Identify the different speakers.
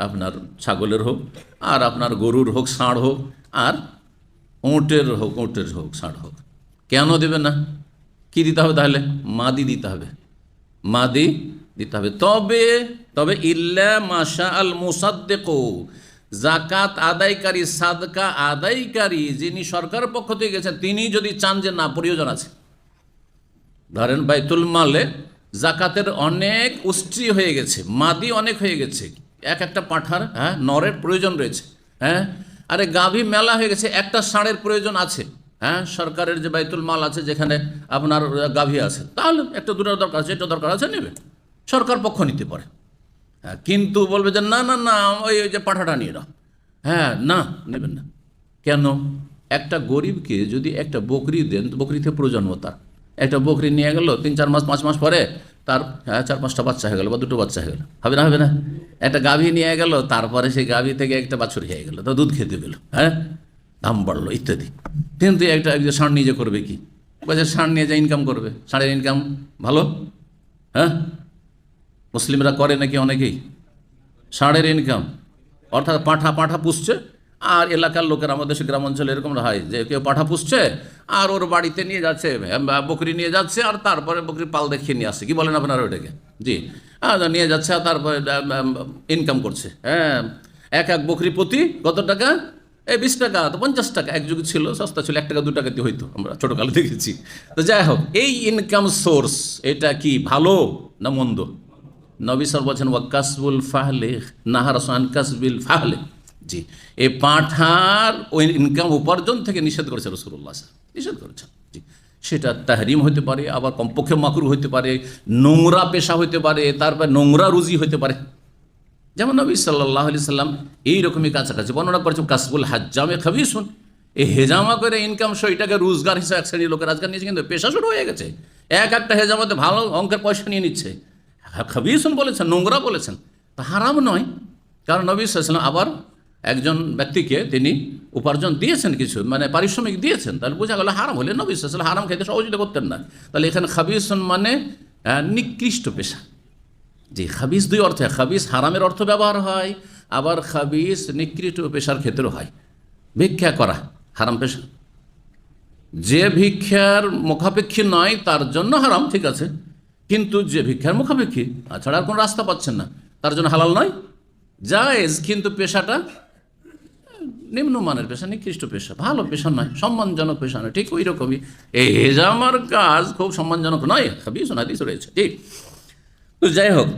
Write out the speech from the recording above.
Speaker 1: আপনার ছাগলের হোক, আর আপনার গরুর হোক, ষাঁড় হোক, আর ওঁটের হোক ওঁটের হোক, ষাঁড় হোক। কেন দেবে না? কি দিতে হবে তাহলে? মাদি দিতে হবে। মাদি দিতে হবে। তবে তবে ইল্লা মাশা আল মুসাদ্দেকো জাকাত আদায়কারী, সাদকা আদায়কারী যিনি সরকার পক্ষ থেকে গেছেন, তিনি যদি চান যে না, প্রয়োজন আছে। ধরেন বাইতুল মালে জাকাতের অনেক উষ্টি হয়ে গেছে, মাদি অনেক হয়ে গেছে এক একটা পাঁঠার হ্যাঁ নরের প্রয়োজন রয়েছে হ্যাঁ? আরে গাভী মেলা হয়ে গেছে, একটা ষাঁড়ের প্রয়োজন আছে হ্যাঁ? সরকারের যে বাইতুল মাল আছে, যেখানে আপনার গাভী আছে, তাহলে একটা দুটো দরকার আছে এটা দরকার আছে নেবে সরকার পক্ষ নিতে পারে। হ্যাঁ কিন্তু বলবে যে না না না, ওই ওই যে পাঠাটা নিয়ে নাও। হ্যাঁ না, নেবেন না। কেন? একটা গরিবকে যদি একটা বকরি দেন তো বকরিতে প্রজন্ম তার। একটা বকরি নিয়ে গেল, তিন, চার মাস, পাঁচ মাস পরে তার হ্যাঁ, চার পাঁচটা বাচ্চা হয়ে গেল বা দুটো বাচ্চা হয়ে গেল। হবে না হবে না? একটা গাভী নিয়ে গেল তারপরে সেই গাভী থেকে একটা বাছুর হয়ে গেল। তো দুধ খেতে পেল হ্যাঁ? দাম বাড়লো ইত্যাদি। কিন্তু একটা একজন ষাঁড় নিজে করবে কি? বলছে ষাঁড় নিয়ে যা ইনকাম করবে। ষাঁড়ের ইনকাম ভালো হ্যাঁ? মুসলিমরা করে নাকি অনেকেই? ষাঁড়ের ইনকাম অর্থাৎ পাঁঠা পাঁঠা পুষছে আর এলাকার লোকের আমাদের সে গ্রাম অঞ্চলে এরকম হয় যে কেউ পাঠা পুষছে, আর ওর বাড়িতে নিয়ে যাচ্ছে বকরি নিয়ে যাচ্ছে, আর তারপরে বকরি পাল দেখিয়ে নিয়ে আসছে। কি বলেন আপনারা ওটাকে জি। নিয়ে যাচ্ছে, আর তারপরে ইনকাম করছে। হ্যাঁ। এক এক বকরি প্রতি কত টাকা? এই বিশ টাকা তো পঞ্চাশ টাকা। এক যুগ ছিল, সস্তা ছিল, এক টাকা, দু টাকাতে হইতো। আমরা ছোটোকালে দেখেছি। তো যাই হোক, এই ইনকাম সোর্স এটা কি ভালো না মন্দ? নবী স্যার বলছেন ওয়াকাসবুল ফাহলে, নাহার রসান কাসবিল ফাহলে। জি। এই পাঠার ওই ইনকাম উপার্জন থেকে নিষেধ করেছে রসুল্লাহ স্যার নিষেধ করেছেন জি। সেটা তাহরিম হতে পারে, আবার কমপক্ষে মাকরু হতে পারে, নোংরা পেশা হতে পারে, তারপর নোংরা রুজি হতে পারে। যেমন নবী সাল্লাহ আলি সাল্লাম এইরকমই কাছাকাছি বর্ণনা করেছেন, কাসবুল হাজ্জামে খাবি শুন এই হেজামা করে ইনকাম সহ এটাকে রোজগার হিসেবে এক শ্রেণির লোকের আজকাল নিয়েছে, কিন্তু পেশা শুরু হয়ে গেছে। এক একটা হেজামাতে ভালো অঙ্কের পয়সা নিয়ে নিচ্ছে। খাবি শুন বলেছেন, নোংরা বলেছেন। তা হারাম নয়। কারণ নবী সাল্লাম আবার একজন ব্যক্তিকে তিনি উপার্জন দিয়েছেন কিছু মানে পারিশ্রমিক দিয়েছেন, তাহলে বোঝা গেল হারাম হলে নবী সাল্লাম হারাম খাইতে সহযোগিতা করতেন না। তাহলে এখানে খাবিস মানে নিকৃষ্ট পেশা। যে খাবিস দুই অর্থে, খাবিস হারামের অর্থ ব্যবহার হয়, আবার খাবিস নিকৃষ্ট পেশার ক্ষেত্রেও হয়। ভিক্ষা করা, হারাম পেশা। যে ভিক্ষার মুখাপেক্ষী নয়, তার জন্য হারাম, ঠিক আছে। কিন্তু যে ভিক্ষার মুখাপেক্ষী, তাছাড়া আর কোনো রাস্তা পাচ্ছেন না, তার জন্য হালাল নয়। জায়েজ, কিন্তু পেশাটা নিম্নমানের পেশা, নিকৃষ্ট পেশা, ভালো পেশা নয়, সম্মানজনক পেশা নয়, ঠিক ওই রকমই এই আমার কাজ খুব সম্মানজনক নয় খাবি শোনাদিস রয়েছে ঠিক তো যাই হোক